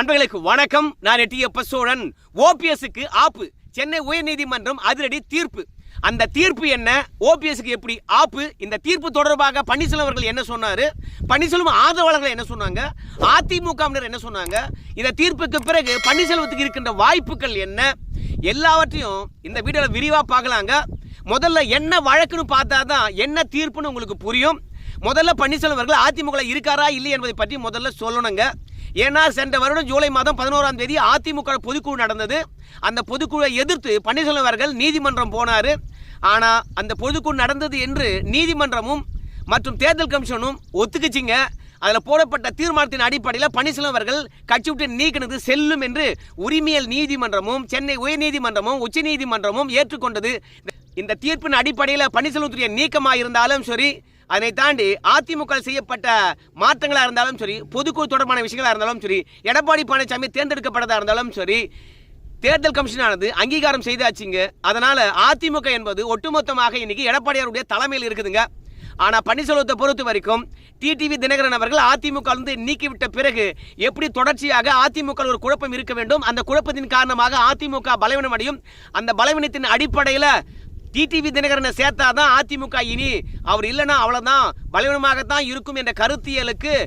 நண்பர்களுக்கு வணக்கம். நான் எட்டியப்ப சோழன் ஓபிஎஸ்க்கு ஆப்பு. சென்னை உயர்நீதிமன்றம் அதிரடி தீர்ப்பு. அந்த தீர்ப்பு என்ன? ஓபிஎஸ்க்கு எப்படி ஆப்பு? இந்த தீர்ப்பு தொடர்பாக பன்னீர்செல்வம் அவர்கள் என்ன சொன்னார்? பன்னீர்செல்வம் ஆதரவாளர்கள் என்ன சொன்னாங்க? அதிமுகவினர் என்ன சொன்னாங்க? இந்த தீர்ப்புக்கு பிறகு பன்னீர்செல்வத்துக்கு இருக்கின்ற வாய்ப்புகள் என்ன? எல்லாவற்றையும் இந்த வீடியோவில் விரிவாக பார்க்கலாங்க. முதல்ல என்ன வழக்குன்னு பார்த்தா தான் என்ன தீர்ப்புன்னு உங்களுக்கு புரியும். முதல்ல பன்னீர்செல்வம் அவர்கள் அதிமுக இருக்காரா இல்லை என்பதை பற்றி முதல்ல சொல்லணுங்க. ஏன்னா சென்ற வருடம் ஜூலை மாதம் பதினோராம் தேதி அதிமுக பொதுக்குழு நடந்தது. அந்த பொதுக்குழுவை எதிர்த்து பன்னீர்செல்வம் அவர்கள் நீதிமன்றம் போனார். ஆனால் அந்த பொதுக்குழு நடந்தது என்று நீதிமன்றமும் மற்றும் தேர்தல் கமிஷனும் ஒத்துக்குச்சிங்க. அதில் போடப்பட்ட தீர்மானத்தின் அடிப்படையில் பன்னீர்செல்வம் அவர்கள் கட்சி விட்டு நீக்கினது செல்லும் என்று உரிமையல் நீதிமன்றமும் சென்னை உயர்நீதிமன்றமும் உச்சநீதிமன்றமும் ஏற்றுக்கொண்டது. இந்த தீர்ப்பின் அடிப்படையில் பன்னீர்செல்வத்துடைய நீக்கமாக இருந்தாலும் சரி அதனை தாண்டி அதிமுக செய்யப்பட்ட மாற்றங்களாக இருந்தாலும் சரி பொதுக்குழு தொடர்பான விஷயங்களாக இருந்தாலும் சரி எடப்பாடி பழனிசாமி தேர்ந்தெடுக்கப்பட்டதாக இருந்தாலும் சரி தேர்தல் கமிஷனானது அங்கீகாரம் செய்தாச்சுங்க. அதனால் அதிமுக என்பது ஒட்டுமொத்தமாக இன்னைக்கு எடப்பாடியாருடைய தலைமையில் இருக்குதுங்க. ஆனால் பன்னீர்செல்வத்தை பொறுத்த வரைக்கும் டிடிவி தினகரன் அவர்கள் அதிமுக இருந்து நீக்கிவிட்ட பிறகு எப்படி தொடர்ச்சியாக அதிமுக ஒரு குழப்பம் இருக்க வேண்டும்? அந்த குழப்பத்தின் காரணமாக அதிமுக பலவீனம் அடையும் அந்த பலவீனத்தின் அடிப்படையில் டிடிவி தினகரனை சேர்த்தாதான் அதிமுக இனி. அவர் இல்லைன்னா அவ்வளவுதான். பலவீனமாகத்தான் இருக்கும் என்ற கருத்தியலுக்கு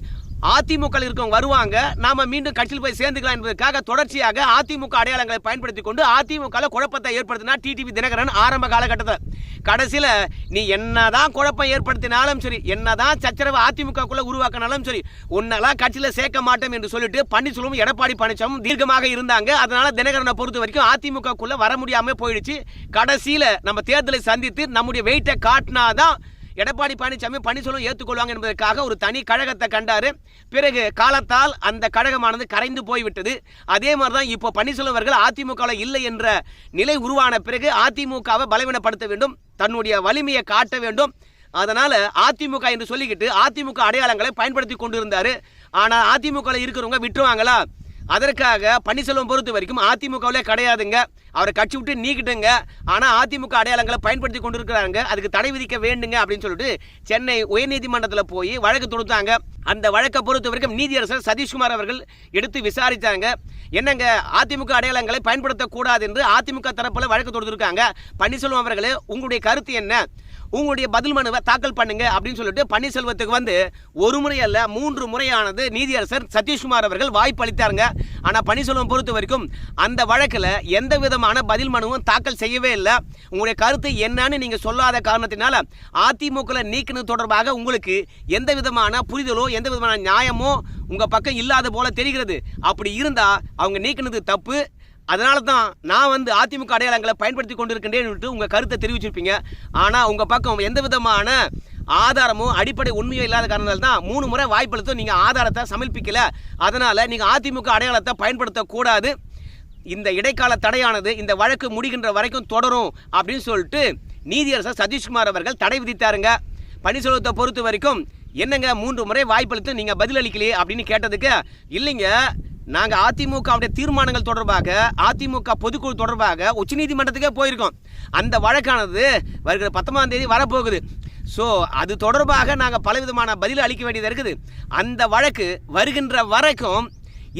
அதிமுக இருக்கவங்க வருவாங்க நாம மீண்டும் கட்சியில் போய் சேர்ந்துக்கலாம் என்பதற்காக தொடர்ச்சியாக அதிமுக அடையாளங்களை பயன்படுத்தி கொண்டு அதிமுக குழப்பத்தை ஏற்படுத்தினா டிடிவி தினகரன் ஆரம்ப காலகட்டத்தில் கடைசியில் நீ என்னதான் குழப்பம் ஏற்படுத்தினாலும் சரி என்னதான் சச்சரவு அதிமுகக்குள்ள உருவாக்கினாலும் சரி உன்னெல்லாம் கட்சியில் சேர்க்க மாட்டோம் என்று சொல்லிட்டு பன்னீர்செல்வம் எடப்பாடி பழனிசாமி தீர்க்கமாக இருந்தாங்க. அதனால தினகரனை பொறுத்த வரைக்கும் அதிமுகக்குள்ள வர முடியாமல் போயிடுச்சு. கடைசியில் நம்ம தேர்தலை சந்தித்து நம்முடைய வெயிட்டை காட்டினாதான் எடப்பாடி பழனிசாமி பன்னீர்செல்வம் ஏற்றுக்கொள்வாங்க என்பதற்காக ஒரு தனி கழகத்தை கண்டார். பிறகு காலத்தால் அந்த கழகமானது கரைந்து போய்விட்டது. அதே மாதிரி தான் இப்போ பன்னீர்செல்வம் அவர்கள் அதிமுகவில் இல்லை என்ற நிலை உருவான பிறகு அதிமுகவை பலவீனப்படுத்த வேண்டும். தன்னுடைய வலிமையை காட்ட வேண்டும். அதனால் அதிமுக என்று சொல்லிக்கிட்டு அதிமுக அடையாளங்களை பயன்படுத்தி கொண்டிருந்தாரு. ஆனால் அதிமுகவில் இருக்கிறவங்க விட்டுருவாங்களா? அதற்காக பன்னீர்செல்வம் பொறுத்த வரைக்கும் அதிமுகவிலே கிடையாதுங்க. அவரை கட்சி விட்டு நீக்கிட்டுங்க. ஆனால் அதிமுக அடையாளங்களை பயன்படுத்தி கொண்டிருக்கிறாங்க. அதுக்கு தடை விதிக்க வேண்டுங்க அப்படின்னு சொல்லிட்டு சென்னை உயர்நீதிமன்றத்தில் போய் வழக்கு தொடுத்தாங்க. அந்த வழக்கை பொறுத்த வரைக்கும் நீதியரசர் சதீஷ்குமார் அவர்கள் எடுத்து விசாரித்தாங்க என்னங்க அதிமுக அடையாளங்களை பயன்படுத்தக்கூடாது என்று அதிமுக தரப்பில் வழக்கு தொடுத்திருக்காங்க. பன்னீர்செல்வம் அவர்களே உங்களுடைய கருத்து என்ன? உங்களுடைய பதில் மனுவை தாக்கல் பண்ணுங்க அப்படின்னு சொல்லிட்டு பன்னீர்செல்வத்துக்கு வந்து ஒரு முறை அல்ல மூன்று முறையானது நீதியரசர் சதீஷ்குமார் அவர்கள் வாய்ப்பு அளித்தாருங்க. ஆனால் பன்னீர்செல்வம் பொறுத்த வரைக்கும் அந்த வழக்கில் எந்த விதமான பதில் மனுவும் தாக்கல் செய்யவே இல்லை. உங்களுடைய கருத்து என்னன்னு நீங்கள் சொல்லாத காரணத்தினால அதிமுகவில் நீக்கினது தொடர்பாக உங்களுக்கு எந்த விதமான புரிதலோ எந்த விதமான நியாயமோ உங்கள் பக்கம் இல்லாத போல தெரிகிறது. அப்படி இருந்தால் அவங்க நீக்கினது தப்பு. அதனால தான் நான் வந்து அதிமுக அடையாளங்களை பயன்படுத்தி கொண்டிருக்கின்றேன் உங்கள் கருத்தை தெரிவிச்சிருப்பீங்க. ஆனால் உங்கள் பக்கம் எந்த விதமான ஆதாரமோ அடிப்படை உண்மையோ இல்லாத காரணத்தால் தான் மூணு முறை வாய்ப்பளித்தும் நீங்கள் ஆதாரத்தை சமர்ப்பிக்கலை. அதனால் நீங்கள் அதிமுக அடையாளத்தை பயன்படுத்தக்கூடாது. இந்த இடைக்கால தடையானது இந்த வழக்கு முடிகின்ற வரைக்கும் தொடரும் அப்படின்னு சொல்லிட்டு நீதியரசர் சதீஷ்குமார் அவர்கள் தடை விதித்தாருங்க. பன்னீர்செல்வத்தை பொறுத்த வரைக்கும் என்னங்க மூன்று முறை வாய்ப்பளித்து நீங்கள் பதிலளிக்கலையே அப்படின்னு கேட்டதுக்கு இல்லைங்க நாங்கள் அதிமுகவுடைய தீர்மானங்கள் தொடர்பாக அதிமுக பொதுக்குழு தொடர்பாக உச்சநீதிமன்றத்துக்கே போயிருக்கோம். அந்த வழக்கானது வருகிற பத்தொன்பதாம் தேதி வரப்போகுது. ஸோ அது தொடர்பாக நாங்கள் பலவிதமான பதில் அளிக்க வேண்டியது இருக்குது. அந்த வழக்கு வருகின்ற வரைக்கும்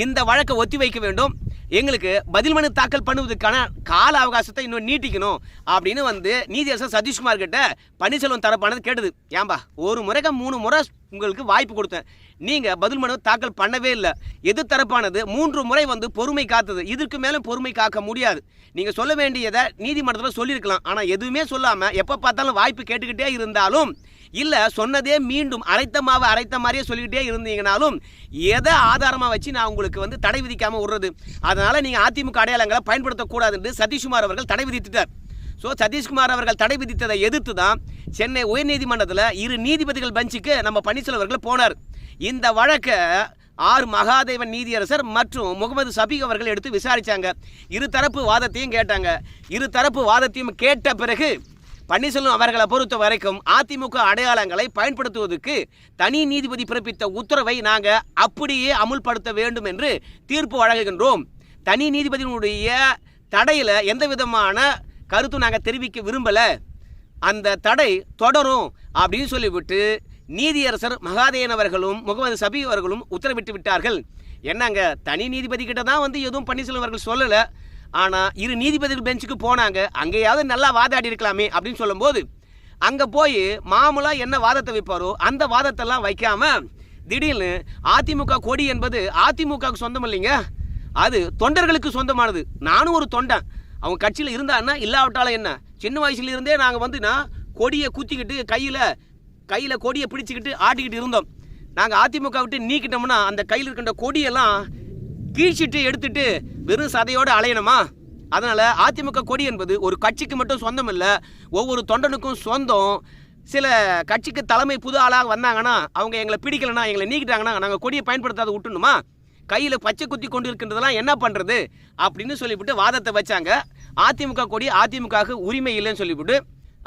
இந்த வழக்கை ஒத்தி வைக்க வேண்டும். எங்களுக்கு பதில் மனு தாக்கல் பண்ணுவதற்கான கால அவகாசத்தை இன்னும் நீட்டிக்கணும் அப்படின்னு வந்து நீதியரசர் சதீஷ்குமார் கிட்ட பன்னீர்செல்வம் தரப்பானது கேட்டது. ஏன்பா ஒரு முறைக்கு மூணு முறை உங்களுக்கு வாய்ப்பு கொடுத்தேன். நீங்கள் பதில் மனு தாக்கல் பண்ணவே இல்லை. எது தரப்பானது? மூன்று முறை வந்து பொறுமை காத்தது. இதற்கு மேலும் பொறுமை காக்க முடியாது. நீங்கள் சொல்ல வேண்டியதை நீதிமன்றத்தில் சொல்லியிருக்கலாம். ஆனால் எதுவுமே சொல்லாமல் எப்போ பார்த்தாலும் வாய்ப்பு கேட்டுக்கிட்டே இருந்தாலும் இல்லை சொன்னதே மீண்டும் அரைத்த மாவை அரைத்த மாதிரியே சொல்லிக்கிட்டே இருந்தீங்கனாலும் எதை ஆதாரமாக வச்சு நான் உங்களுக்கு வந்து தடை விதிக்காமல் விடுறது? அதனால் நீங்கள் அதிமுக அடையாளங்களை பயன்படுத்தக்கூடாது என்று சதீஷ்குமார் அவர்கள் தடை விதித்துட்டார். ஸோ சதீஷ்குமார் அவர்கள் தடை விதித்ததை எதிர்த்து தான் சென்னை உயர்நீதிமன்றத்தில் இரு நீதிபதிகள் பெஞ்சுக்கு நம்ம பன்னீர்செல்வம் அவர்கள் போனார். இந்த வழக்கை ஆர் மகாதேவன் நீதியரசர் மற்றும் முகமது சபீக் அவர்கள் எடுத்து விசாரித்தாங்க இரு தரப்பு வாதத்தையும் கேட்டாங்க. இரு தரப்பு வாதத்தையும் கேட்ட பிறகு பன்னீர்செல்வம் அவர்களை பொறுத்த வரைக்கும் அதிமுக அடையாளங்களை பயன்படுத்துவதற்கு தனி நீதிபதி பிறப்பித்த உத்தரவை நாங்கள் அப்படியே அமுல்படுத்த வேண்டும் என்று தீர்ப்பு வழங்குகின்றோம். தனி நீதிபதியினுடைய தடையில் எந்த விதமான கருத்தும் நாங்கள் தெரிவிக்க விரும்பலை. அந்த தடை தொடரும் அப்படின்னு சொல்லிவிட்டு நீதியரசர் மகாதேவன் அவர்களும் முகமது சபி அவர்களும் உத்தரவிட்டு விட்டார்கள். என்னங்க தனி நீதிபதி கிட்ட தான் வந்து எதுவும் பன்னீர்செல்வம் அவர்கள் சொல்லலை? ஆனால் இரு நீதிபதிகள் பெஞ்சுக்கு போனாங்க அங்கேயாவது நல்லா வாதாடி இருக்கலாமே அப்படின்னு சொல்லும்போது அங்கே போய் மாமூலாக என்ன வாதத்தை வைப்பாரோ அந்த வாதத்தெல்லாம் வைக்காம திடீர்னு அதிமுக கொடி என்பது அதிமுகவுக்கு சொந்தம் இல்லைங்க. அது தொண்டர்களுக்கு சொந்தமானது. நானும் ஒரு தொண்டன். அவங்க கட்சியில் இருந்தான்னா இல்லாவிட்டாலும் என்ன? சின்ன வயசுல இருந்தே நாங்கள் வந்துன்னா கொடியை குத்திக்கிட்டு கையில் கையில் கொடியை பிடிச்சிக்கிட்டு ஆட்டிக்கிட்டு இருந்தோம். நாங்கள் அதிமுக விட்டு நீக்கிட்டோம்னா அந்த கையில் இருக்கின்ற கொடியெல்லாம் கீழ்ச்சிட்டு எடுத்துட்டு வெறும் சதையோடு அலையணுமா? அதனால் அதிமுக கொடி என்பது ஒரு கட்சிக்கு மட்டும் சொந்தம் இல்லை ஒவ்வொரு தொண்டனுக்கும் சொந்தம். சில கட்சிக்கு தலைமை புது ஆளாக வந்தாங்கன்னா அவங்க எங்களை பிடிக்கலன்னா எங்களை நீக்கிட்டாங்கன்னா நாங்கள் கொடியை பயன்படுத்தாத விட்டுணுமா கையில் பச்சை குத்தி கொண்டு இருக்கின்றதெல்லாம் என்ன பண்ணுறது அப்படின்னு சொல்லிவிட்டு வாதத்தை வச்சாங்க. அதிமுக கொடி அதிமுகவுக்கு உரிமை இல்லைன்னு சொல்லிவிட்டு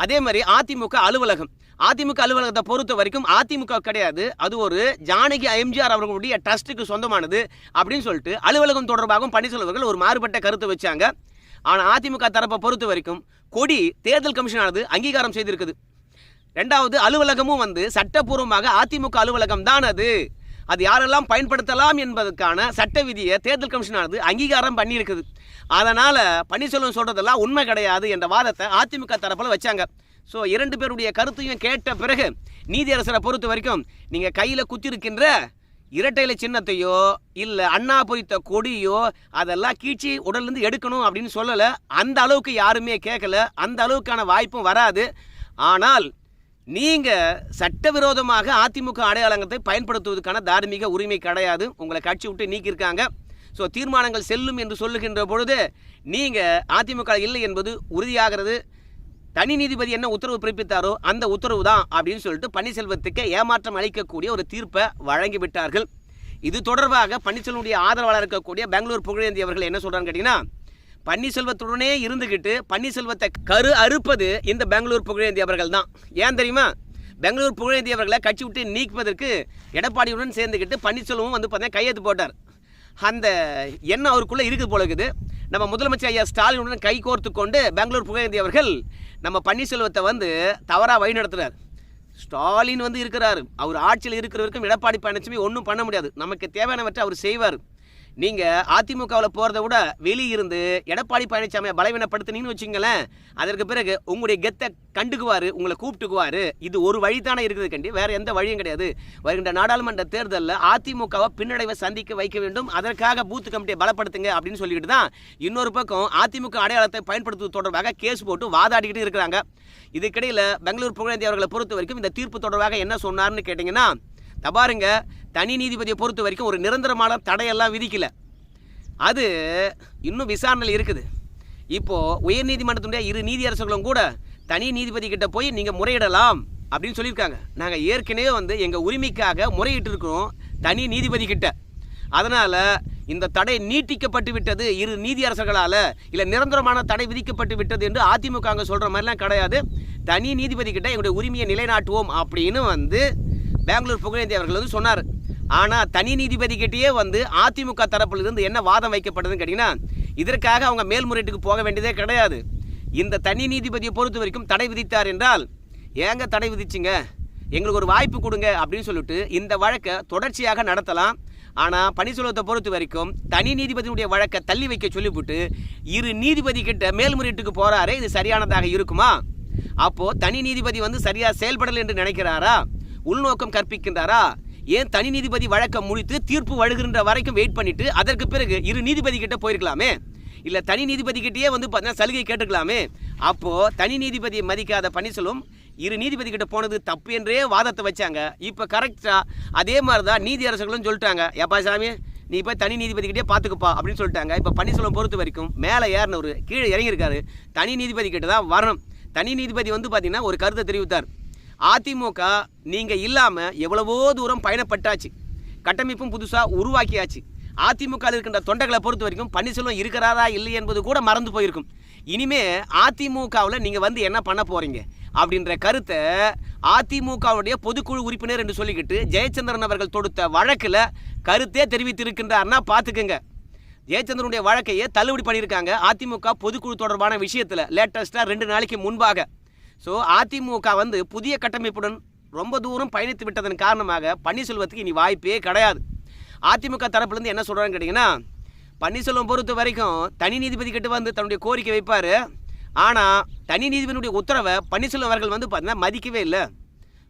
அதே மாதிரி அதிமுக அலுவலகம். அதிமுக அலுவலகத்தை பொறுத்த வரைக்கும் அதிமுக கிடையாது. அது ஒரு ஜானகி எம்ஜிஆர் அவர்களுடைய ட்ரஸ்ட்டுக்கு சொந்தமானது அப்படின்னு சொல்லிட்டு அலுவலகம் தொடர்பாகவும் பன்னீர்செல்வர்கள் ஒரு மாறுபட்ட கருத்தை வச்சாங்க. ஆனால் அதிமுக தரப்பை பொறுத்த வரைக்கும் கொடி தேர்தல் கமிஷனானது அங்கீகாரம் செய்திருக்குது. ரெண்டாவது அலுவலகமும் வந்து சட்டப்பூர்வமாக அதிமுக அலுவலகம் தான் அது. அது யாரெல்லாம் பயன்படுத்தலாம் என்பதற்கான சட்ட விதியை தேர்தல் கமிஷனானது அங்கீகாரம் பண்ணியிருக்குது. அதனால் பன்னீர்செல்வம் சொல்கிறதெல்லாம் உண்மை கிடையாது என்ற வாதத்தை அதிமுக தரப்பில் வச்சாங்க. ஸோ இரண்டு பேருடைய கருத்தையும் கேட்ட பிறகு நீதியரசரை பொறுத்த வரைக்கும் நீங்கள் கையில் குத்திருக்கின்ற இரட்டையில சின்னத்தையோ இல்லை அண்ணா பொறித்த கொடியோ அதெல்லாம் கீழ்ச்சி உடல்லேருந்து எடுக்கணும் அப்படின்னு சொல்லலை. அந்த அளவுக்கு யாருமே கேட்கல. அந்த அளவுக்கான வாய்ப்பும் வராது. ஆனால் நீங்கள் சட்டவிரோதமாக அதிமுக அடையாளங்கத்தை பயன்படுத்துவதற்கான தார்மீக உரிமை கிடையாது. உங்களை கட்சி விட்டு நீக்கியிருக்காங்க. ஸோ தீர்மானங்கள் செல்லும் என்று சொல்லுகின்ற பொழுது நீங்கள் அதிமுக இல்லை என்பது உறுதியாகிறது. தனி நீதிபதி என்ன உத்தரவு பிறப்பித்தாரோ அந்த உத்தரவு தான் அப்படின்னு சொல்லிட்டு பன்னீர்செல்வத்துக்கு ஏமாற்றம் அளிக்கக்கூடிய ஒரு தீர்ப்பை வழங்கிவிட்டார்கள். இது தொடர்பாக பன்னீர்செல்வனுடைய ஆதரவாளர் இருக்கக்கூடிய பெங்களூர் புகழேந்தி அவர்கள் என்ன சொல்கிறாங்க கேட்டீங்கன்னா பன்னீர்செல்வத்துடனே இருந்துக்கிட்டு பன்னீர்செல்வத்தை கரு அறுப்பது இந்த பெங்களூர் புகழேந்தி அவர்கள் தான். ஏன் தெரியுமா? பெங்களூர் புகழேந்தி அவர்களை கட்சி விட்டு நீக்குவதற்கு எடப்பாடியுடன் சேர்ந்துக்கிட்டு பன்னீர்செல்வமும் வந்து பார்த்தீங்கன்னா கையெழுத்து போட்டார். அந்த எண்ணம் அவருக்குள்ளே இருக்குது போல இருக்குது. நம்ம முதலமைச்சர் ஐயா ஸ்டாலினுடன் கை கோர்த்து கொண்டு பெங்களூர் புகழேந்தி அவர்கள் நம்ம பன்னீர்செல்வத்தை வந்து தவறாக வழிநடத்துறார் ஸ்டாலின் வந்து இருக்கிறார். அவர் ஆட்சியில் இருக்கிற வரைக்கும் எடப்பாடி பழனிசாமி ஒன்றும் பண்ண முடியாது. நமக்கு தேவையானவற்றை அவர் செய்வார். நீங்கள் அதிமுகவில் போகிறத விட வெளியிருந்து எடப்பாடி பழனிசாமியை பலவீனப்படுத்தினீங்கன்னு வச்சுங்களேன் அதற்கு பிறகு உங்களுடைய கெத்தை கண்டுக்குவார் உங்களை கூப்பிட்டுக்குவார். இது ஒரு வழி தானே இருக்குது கண்டி. வேறு எந்த வழியும் கிடையாது. வருகின்ற நாடாளுமன்ற தேர்தலில் அதிமுகவை பின்னடைவை சந்திக்க வைக்க வேண்டும். அதற்காக பூத் கமிட்டியை பலப்படுத்துங்க அப்படின்னு சொல்லிட்டு தான் இன்னொரு பக்கம் அதிமுக அடையாளத்தை பயன்படுத்துவது தொடர்பாக கேஸ் போட்டு வாதாடிக்கிட்டு இருக்கிறாங்க. இதுக்கிடையில் பெங்களூர் புகழேந்தி அவர்களை பொறுத்த வரைக்கும் இந்த தீர்ப்பு தொடர்பாக என்ன சொன்னார்னு கேட்டிங்கன்னா தபாருங்க தனி நீதிபதியை பொறுத்த வரைக்கும் ஒரு நிரந்தரமான தடையெல்லாம் விதிக்கல. அது இன்னும் விசாரணையில் இருக்குது. இப்போது உயர்நீதிமன்றத்துடைய இரு நீதியரசர்களும் கூட தனி நீதிபதி கிட்ட போய் நீங்கள் முறையிடலாம் அப்படின்னு சொல்லியிருக்காங்க. நாங்கள் ஏற்கனவே வந்து எங்கள் உரிமைக்காக முறையிட்டு இருக்கிறோம் தனி நீதிபதி கிட்ட. அதனால் இந்த தடை நீட்டிக்கப்பட்டு விட்டது இரு நீதியரசர்களால் இல்லை நிரந்தரமான தடை விதிக்கப்பட்டு விட்டது என்று அதிமுக அங்கே சொல்கிற மாதிரிலாம் கிடையாது. தனி நீதிபதி கிட்ட எங்களுடைய உரிமையை நிலைநாட்டுவோம் அப்படின்னு வந்து பெங்களூர் புகழேந்தி அவர்கள் வந்து சொன்னார். ஆனால் தனி நீதிபதி கிட்டேயே வந்து அதிமுக தரப்பிலிருந்து என்ன வாதம் வைக்கப்பட்டதுன்னு கேட்டிங்கன்னா இதற்காக அவங்க மேல்முறையீட்டுக்கு போக வேண்டியதே கிடையாது. இந்த தனி நீதிபதியை பொறுத்த வரைக்கும் தடை விதித்தார் என்றால் ஏங்க தடை விதிச்சிங்க? எங்களுக்கு ஒரு வாய்ப்பு கொடுங்க அப்படின்னு சொல்லிட்டு இந்த வழக்கை தொடர்ச்சியாக நடத்தலாம். ஆனால் பன்னீர்செல்வத்தை பொறுத்த வரைக்கும் தனி நீதிபதியினுடைய வழக்கை தள்ளி வைக்க சொல்லிவிட்டு இரு நீதிபதி கிட்ட மேல்முறையீட்டுக்கு போகிறாரே இது சரியானதாக இருக்குமா? அப்போது தனி நீதிபதி வந்து சரியாக செயல்படலை என்று நினைக்கிறாரா? உள்நோக்கம் கற்பிக்கின்றாரா? ஏன் தனி நீதிபதி வழக்கம் முடித்து தீர்ப்பு வழுகின்ற வரைக்கும் வெயிட் பண்ணிட்டு அதற்கு பிறகு இரு நீதிபதி கிட்ட போயிருக்கலாமே? இல்லை தனி நீதிபதி கிட்டேயே வந்து பார்த்தீங்கன்னா சலுகை கேட்டுக்கலாமே? அப்போ தனி நீதிபதியை மதிக்காத பன்னீர்செல்வம் இரு நீதிபதி கிட்ட போனது தப்பு என்றே வாதத்தை வச்சாங்க. இப்போ கரெக்டாக அதே மாதிரி தான் நீதியரசர்களும் சொல்லிட்டாங்க. ஏப்பா சாமி நீ போய் தனி நீதிபதி கிட்டே பார்த்துக்குப்பா அப்படின்னு சொல்லிட்டாங்க. இப்போ பன்னீர்செல்வம் பொறுத்த வரைக்கும் மேலே ஏறினவர் கீழே இறங்கியிருக்காரு. தனி நீதிபதி கிட்ட தான் வரணும். தனி நீதிபதி வந்து பார்த்தீங்கன்னா ஒரு கருத்தை தெரிவித்தார். அதிமுக நீங்கள் இல்லாமல் எவ்வளவோ தூரம் பயணப்பட்டாச்சு. கட்டமைப்பும் புதுசாக உருவாக்கியாச்சு. அதிமுக இருக்கின்ற தொண்டர்களை பொறுத்த வரைக்கும் பன்னீர்செல்வம் இருக்கிறாரா இல்லை என்பது கூட மறந்து போயிருக்கும். இனிமே அதிமுகவில் நீங்கள் வந்து என்ன பண்ண போகிறீங்க அப்படின்ற கருத்தை அதிமுகவுடைய பொதுக்குழு உறுப்பினர் என்று சொல்லிக்கிட்டு ஜெயச்சந்திரன் அவர்கள் தொடுத்த வழக்கில் கருத்தே தெரிவித்திருக்கின்றார்னா பார்த்துக்குங்க. ஜெயச்சந்திரனுடைய வழக்கையே தள்ளுபடி பண்ணியிருக்காங்க. அதிமுக பொதுக்குழு தொடர்பான விஷயத்தில் லேட்டஸ்ட்டாக ரெண்டு நாளைக்கு முன்பாக. ஸோ அதிமுக வந்து புதிய கட்டமைப்புடன் ரொம்ப தூரம் பயணித்து விட்டதன் காரணமாக பன்னீர்செல்வத்துக்கு இனி வாய்ப்பே கிடையாது. அதிமுக தரப்புலேருந்து என்ன சொல்கிறான்னு கேட்டிங்கன்னா பன்னீர்செல்வம் பொறுத்த வரைக்கும் தனி நீதிபதி கிட்ட வந்து தன்னுடைய கோரிக்கை வைப்பார். ஆனால் தனி நீதிபதியுடைய உத்தரவை பன்னீர்செல்வம் அவர்கள் வந்து பார்த்தீங்கன்னா மதிக்கவே இல்லை.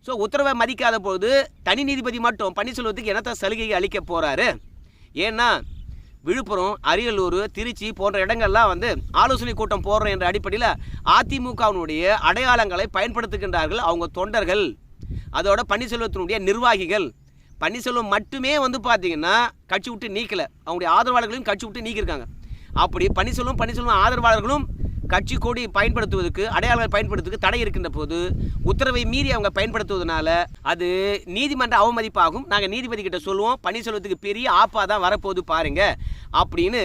ஸோ உத்தரவை மதிக்காத பொழுது தனி நீதிபதி மட்டும் பன்னீர்செல்வத்துக்கு என்னத்த சலுகை அளிக்க போகிறாரு ஏன்னா விழுப்புரம் அரியலூர் திருச்சி போன்ற இடங்கள்லாம் வந்து ஆலோசனை கூட்டம் போடுறோம் என்ற அடிப்படையில் அதிமுகவினுடைய அடையாளங்களை பயன்படுத்துகின்றார்கள் அவங்க தொண்டர்கள். அதோட பன்னீர்செல்வத்தினுடைய நிர்வாகிகள். பன்னீர்செல்வம் மட்டுமே வந்து பார்த்தீங்கன்னா கட்சி விட்டு நீக்கலை. அவங்களுடைய ஆதரவாளர்களையும் கட்சி விட்டு நீக்கியிருக்காங்க. அப்படி பன்னீர்செல்வம் பன்னீர்செல்வம் ஆதரவாளர்களும் கட்சி கொடி பயன்படுத்துவதற்கு அடையாளங்கள் பயன்படுத்துவதற்கு தடை இருக்கின்ற போது உத்தரவை மீறி அவங்க பயன்படுத்துவதனால அது நீதிமன்ற அவமதிப்பாகும். நாங்கள் நீதிபதி கிட்ட சொல்லுவோம் பன்னீர்செல்வத்துக்கு பெரிய ஆப்பா தான் வரப்போகுது பாருங்க அப்படின்னு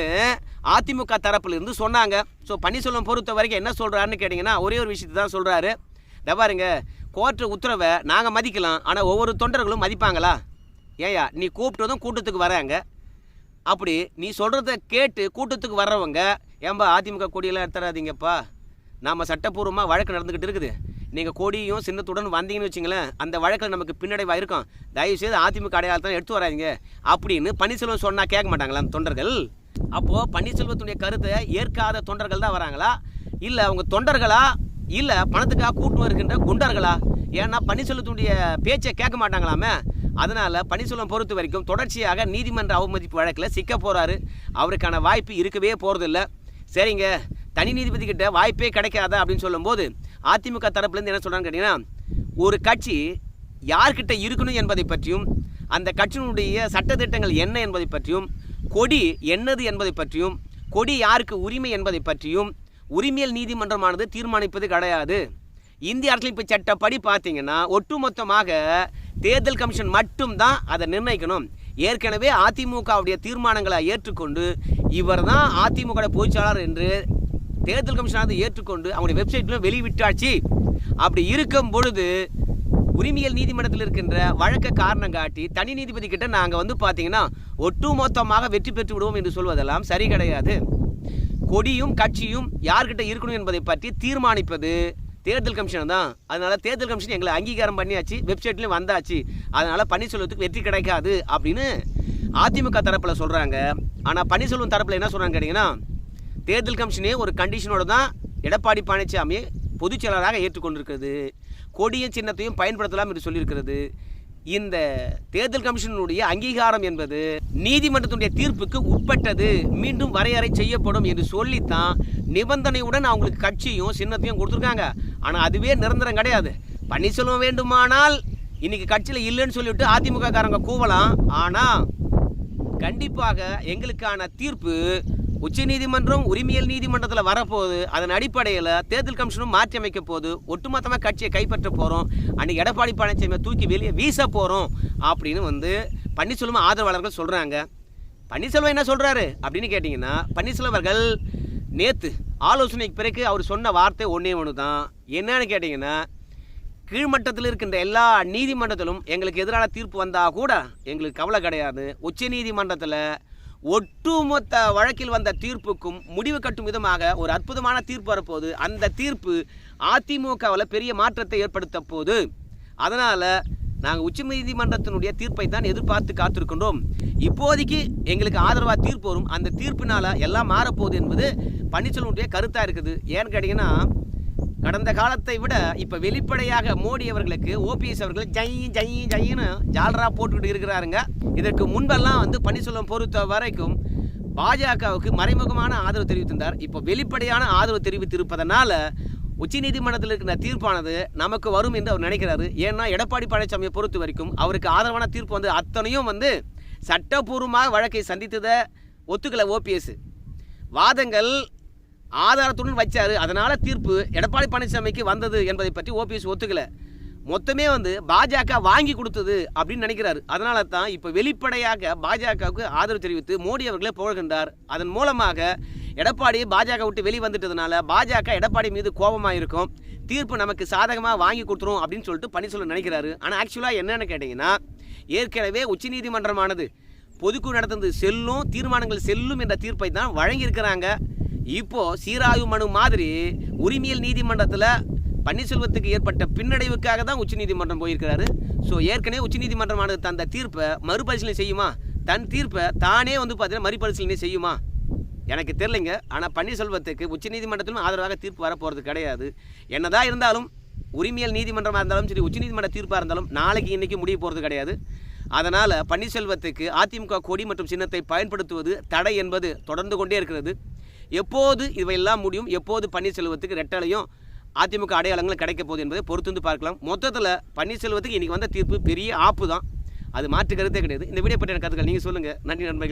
அதிமுக தரப்புல இருந்து சொன்னாங்க. ஸோ பன்னீர்செல்வம் பொறுத்த வரைக்கும் என்ன சொல்கிறாருன்னு கேட்டிங்கன்னா ஒரே ஒரு விஷயத்தை தான் சொல்கிறாரு இதை பாருங்க கோர்ட்டு உத்தரவை நாங்கள் மதிக்கலாம் ஆனால் ஒவ்வொரு தொண்டர்களும் மதிப்பாங்களா? ஏயா நீ கூப்பிட்டதும் கூட்டத்துக்கு வராங்க. அப்படி நீ சொல்கிறத கேட்டு கூட்டத்துக்கு வர்றவங்க ஏன்பா அதிமுக கொடியெல்லாம் எடுத்துறாதீங்கப்பா. நாம் சட்டப்பூர்வமாக வழக்கு நடந்துக்கிட்டு இருக்குது. நீங்கள் கொடியும் சின்னத்துடன் வந்தீங்கன்னு வச்சிங்களேன் அந்த வழக்கில் நமக்கு பின்னடைவாக இருக்கும். தயவுசெய்து அதிமுக அடையாளத்தை எடுத்து வராதீங்க. அப்படின்னு பன்னீர்செல்வம் சொன்னால் கேட்க மாட்டாங்களா அந்த தொண்டர்கள்? அப்போது பன்னீர்செல்வத்துடைய கருத்தை ஏற்காத தொண்டர்கள் தான் வராங்களா? இல்லை அவங்க தொண்டர்களா? இல்லை பணத்துக்காக கூட்டு வருகின்ற குண்டர்களா? ஏன்னா பன்னீர்செல்வத்துடைய பேச்சை கேட்க மாட்டாங்களாமே. அதனால் பன்னீர்செல்வம் பொறுத்த வரைக்கும் தொடர்ச்சியாக நீதிமன்ற அவமதிப்பு வழக்கில் சிக்க போகிறாரு அவருக்கான வாய்ப்பு இருக்கவே போகிறதில்லை சரிங்க. தனி நீதிபதி கிட்ட வாய்ப்பே கிடைக்காதா அப்படின்னு சொல்லும்போது அதிமுக தரப்புலேருந்து என்ன சொல்றாங்க கேட்டிங்கன்னா ஒரு கட்சி யார்கிட்ட இருக்கணும் என்பதை பற்றியும் அந்த கட்சியினுடைய சட்டத்திட்டங்கள் என்ன என்பதை பற்றியும் கொடி என்னது என்பதை பற்றியும் கொடி யாருக்கு உரிமை என்பதை பற்றியும் உரிமையல் நீதிமன்றமானது தீர்மானிப்பது கிடையாது. இந்திய அரசியலமைப்பு சட்டப்படி பார்த்தீங்கன்னா ஒட்டுமொத்தமாக தேர்தல் கமிஷன் மட்டும்தான் அதை நிர்ணயிக்கணும். ஏற்கனவே அதிமுகவுடைய தீர்மானங்களை ஏற்றுக்கொண்டு இவர் தான் அதிமுக பொதுச்சாளர் என்று தேர்தல் கமிஷனாவது ஏற்றுக்கொண்டு அவங்களுடைய வெப்சைட்ல வெளிவிட்டாச்சு அப்படி இருக்கும் பொழுது உரிமையல் நீதிமன்றத்தில் இருக்கின்ற வழக்க காரணம் காட்டி தனி நீதிபதி கிட்ட நாங்கள் வந்து பார்த்தீங்கன்னா ஒட்டுமொத்தமாக வெற்றி பெற்று விடுவோம் என்று சொல்வதெல்லாம் சரி கிடையாது. கொடியும் கட்சியும் யார்கிட்ட இருக்கணும் என்பதை பற்றி தீர்மானிப்பது தேர்தல் கமிஷன் தான். அதனால தேர்தல் கமிஷன் எங்களை அங்கீகாரம் பண்ணியாச்சு வெப்சைட்லேயும் வந்தாச்சு. அதனால பன்னீர்செல்வத்துக்கு வெற்றி கிடைக்காது அப்படின்னு அதிமுக தரப்பில் சொல்கிறாங்க ஆனால் பன்னீர்செல்வம் தரப்பில் என்ன சொல்கிறாங்க கேட்டிங்கன்னா தேர்தல் கமிஷனே ஒரு கண்டிஷனோட தான் எடப்பாடி பழனிசாமி பொதுச் செயலாளராக ஏற்றுக்கொண்டிருக்கிறது. கொடிய சின்னத்தையும் பயன்படுத்தலாம் என்று சொல்லியிருக்கிறது. இந்த தேர்தல் கமிஷனுடைய அங்கீகாரம் என்பது நீதிமன்றத்துடைய தீர்ப்புக்கு உட்பட்டது. மீண்டும் வரையறை செய்யப்படும் என்று சொல்லித்தான் நிபந்தனையுடன் அவங்களுக்கு கட்சியும் சின்னத்தையும் கொடுத்துருக்காங்க. ஆனால் அதுவே நிரந்தரம் கிடையாது. பன்னீர்செல்வம் வேண்டுமானால் இன்னைக்கு கட்சியில் இல்லைன்னு சொல்லிவிட்டு அதிமுக காரங்க கூவலாம். ஆனால் கண்டிப்பாக எங்களுக்கான தீர்ப்பு உச்சநீதிமன்றம் உரிமையல் நீதிமன்றத்தில் வரப்போகுது. அதன் அடிப்படையில் தேர்தல் கமிஷனும் மாற்றி அமைக்க போகுது. ஒட்டுமொத்தமாக கட்சியை கைப்பற்ற போகிறோம் அன்றைக்கி எடப்பாடி பழனிசாமியை தூக்கி வெளியே வீச போகிறோம் அப்படின்னு வந்து பன்னீர்செல்வம் ஆதரவாளர்கள் சொல்கிறாங்க பன்னீர்செல்வம் என்ன சொல்கிறாரு அப்படின்னு கேட்டிங்கன்னா பன்னீர்செல்வம் அவர்கள் நேற்று ஆலோசனைக்கு பிறகு அவர் சொன்ன வார்த்தை ஒன்றே ஒன்று தான் என்னன்னு கேட்டிங்கன்னா கீழ்மட்டத்தில் இருக்கின்ற எல்லா நீதிமன்றத்திலும் எங்களுக்கு எதிரான தீர்ப்பு வந்தால் கூட எங்களுக்கு கவலை கிடையாது. உச்ச நீதிமன்றத்தில் ஒட்டுமொத்த வழக்கில் வந்த தீர்ப்புக்கும் முடிவு கட்டும் விதமாக ஒரு அற்புதமான தீர்ப்பு வரப்போது அந்த தீர்ப்பு அதிமுகவில் பெரிய மாற்றத்தை ஏற்படுத்த போது அதனால் நாங்கள் உச்ச நீதிமன்றத்தினுடைய தீர்ப்பை தான் எதிர்பார்த்து காத்திருக்கின்றோம். இப்போதைக்கு எங்களுக்கு ஆதரவாக தீர்ப்பு வரும். அந்த தீர்ப்பினால் எல்லாம் மாறப்போகுது என்பது பன்னீர்செல்வனுடைய கருத்தாக இருக்குது. ஏன்னு கேட்டிங்கன்னா கடந்த காலத்தை விட இப்போ வெளிப்படையாக மோடி அவர்களுக்கு ஓபிஎஸ் அவர்கள் ஜை ஜை ஜைன்னு ஜாலரா போட்டுக்கிட்டு இருக்கிறாருங்க. இதற்கு முன்பெல்லாம் வந்து பன்னீர்செல்வம் பொறுத்த வரைக்கும் பாஜகவுக்கு மறைமுகமான ஆதரவு தெரிவித்திருந்தார். இப்போ வெளிப்படையான ஆதரவு தெரிவித்திருப்பதனால உச்சநீதிமன்றத்தில் இருக்கிற தீர்ப்பானது நமக்கு வரும் என்று அவர் நினைக்கிறாரு. ஏன்னா எடப்பாடி பழனிசாமியை பொறுத்த வரைக்கும் அவருக்கு ஆதரவான தீர்ப்பு வந்து அத்தனையும் வந்து சட்டப்பூர்வமாக வழக்கை சந்தித்ததை ஒத்துக்கலை ஓபிஎஸ் வாதங்கள் ஆதாரத்துடன் வச்சார். அதனால் தீர்ப்பு எடப்பாடி பழனிசாமிக்கு வந்தது என்பதை பற்றி ஓபிஎஸ் ஒத்துக்கலை. மொத்தமே வந்து பாஜக வாங்கி கொடுத்தது அப்படின்னு நினைக்கிறாரு. அதனால தான் இப்போ வெளிப்படையாக பாஜகவுக்கு ஆதரவு தெரிவித்து மோடி அவர்களே புகழ்கின்றார். அதன் மூலமாக எடப்பாடி பாஜக விட்டு வெளிவந்துட்டதுனால பாஜக எடப்பாடி மீது கோபமாக இருக்கும் தீர்ப்பு நமக்கு சாதகமாக வாங்கி கொடுத்துரும் அப்படின்னு சொல்லிட்டு பன்னீர்செல்வம் நினைக்கிறாரு. ஆனால் ஆக்சுவலாக என்னென்னு கேட்டிங்கன்னா ஏற்கனவே உச்சநீதிமன்றமானது பொதுக்குழு நடந்தது செல்லும் தீர்மானங்கள் செல்லும் என்ற தீர்ப்பை தான் வழங்கியிருக்கிறாங்க. இப்போது சீராய்வு மனு மாதிரி உரிமையல் நீதிமன்றத்தில் பன்னீர்செல்வத்துக்கு ஏற்பட்ட பின்னடைவுக்காக தான் உச்சநீதிமன்றம் போயிருக்கிறாரு. ஸோ ஏற்கனவே உச்சநீதிமன்றமானது தந்த தீர்ப்பை மறுபரிசீலனை செய்யுமா? தன் தீர்ப்பை தானே வந்து பார்த்தீங்கன்னா மறுபரிசீலனை செய்யுமா? எனக்கு தெரிலைங்க ஆனால் பன்னீர்செல்வத்துக்கு உச்சநீதிமன்றத்திலும் ஆதரவாக தீர்ப்பு வரப்போகிறது கிடையாது. என்னதான் இருந்தாலும் உரிமையல் நீதிமன்றமாக இருந்தாலும் சரி உச்சநீதிமன்ற தீர்ப்பாக இருந்தாலும் நாளைக்கு இன்றைக்கி முடிய போகிறது கிடையாது. அதனால் பன்னீர்செல்வத்துக்கு அதிமுக கொடி மற்றும் சின்னத்தை பயன்படுத்துவது தடை என்பது தொடர்ந்து கொண்டே இருக்கிறது. எப்போது இவையெல்லாம் முடியும்? எப்போது பன்னீர்செல்வத்துக்கு ரெட்டலையும் அதிமுக அடையாளங்கள் கிடைக்க போகுது என்பதை பொறுத்து வந்து பார்க்கலாம். மொத்தத்தில் பன்னீர்செல்வத்துக்கு இன்றைக்கி வந்த தீர்ப்பு பெரிய ஆப்பு தான் அது மாற்று கருத்தே கிடையாது. இந்த வீடியோ பற்றின கருத்துக்கள் நீங்கள் சொல்லுங்கள் நன்றி நண்பர்கள்.